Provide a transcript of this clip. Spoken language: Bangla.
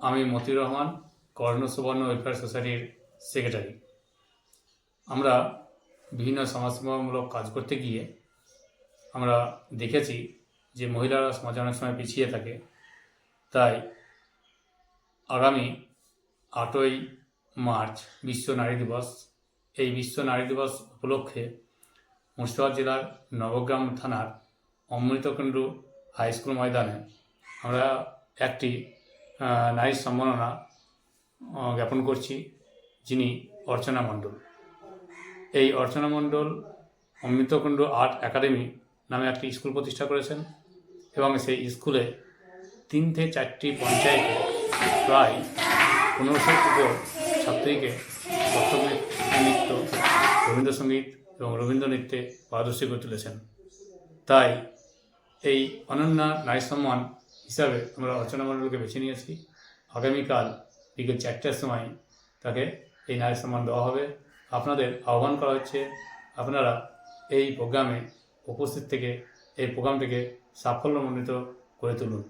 আমি মতিউর রহমান, কর্ণ সুবর্ণ ওয়েলফেয়ার সোসাইটির সেক্রেটারি আমরা বিভিন্ন সমাজসেবামূলক কাজ করতে গিয়ে আমরা দেখেছি যে মহিলারা সমাজে অনেক সময় পিছিয়ে থাকে। তাই আগামী আটই মার্চ বিশ্ব নারী দিবস, এই বিশ্ব নারী দিবস উপলক্ষে মুর্শিদাবাদ জেলার নবগ্রাম থানার অমৃতকুণ্ডু হাই স্কুল ময়দানে আমরা একটি নারী সম্মাননা জ্ঞাপন করছি যিনি অর্চনা মণ্ডল। এই অর্চনা মণ্ডল অমৃতকুণ্ড আর্ট একাডেমি নামে একটি স্কুল প্রতিষ্ঠা করেছেন এবং সেই স্কুলে তিন থেকে চারটি পঞ্চায়েতে প্রায় পনেরোশো উপর ছাত্রীকে নৃত্য, রবীন্দ্রসঙ্গীত এবং রবীন্দ্র নৃত্যে পারদর্শী করে তুলেছেন। তাই এই অনন্যা নারী সম্মান হিসাবে আমরা অর্চনা মণ্ডলকে বেছে নিয়েছি আগামীকাল বিকেল চারটার সময় তাকে এই নারী সম্মান দেওয়া হবে। আপনাদের আহ্বান করা হচ্ছে, আপনারা এই প্রোগ্রামে উপস্থিত থেকে, এই প্রোগ্রামটিকে সাফল্যমণ্ডিত করে তুলুন।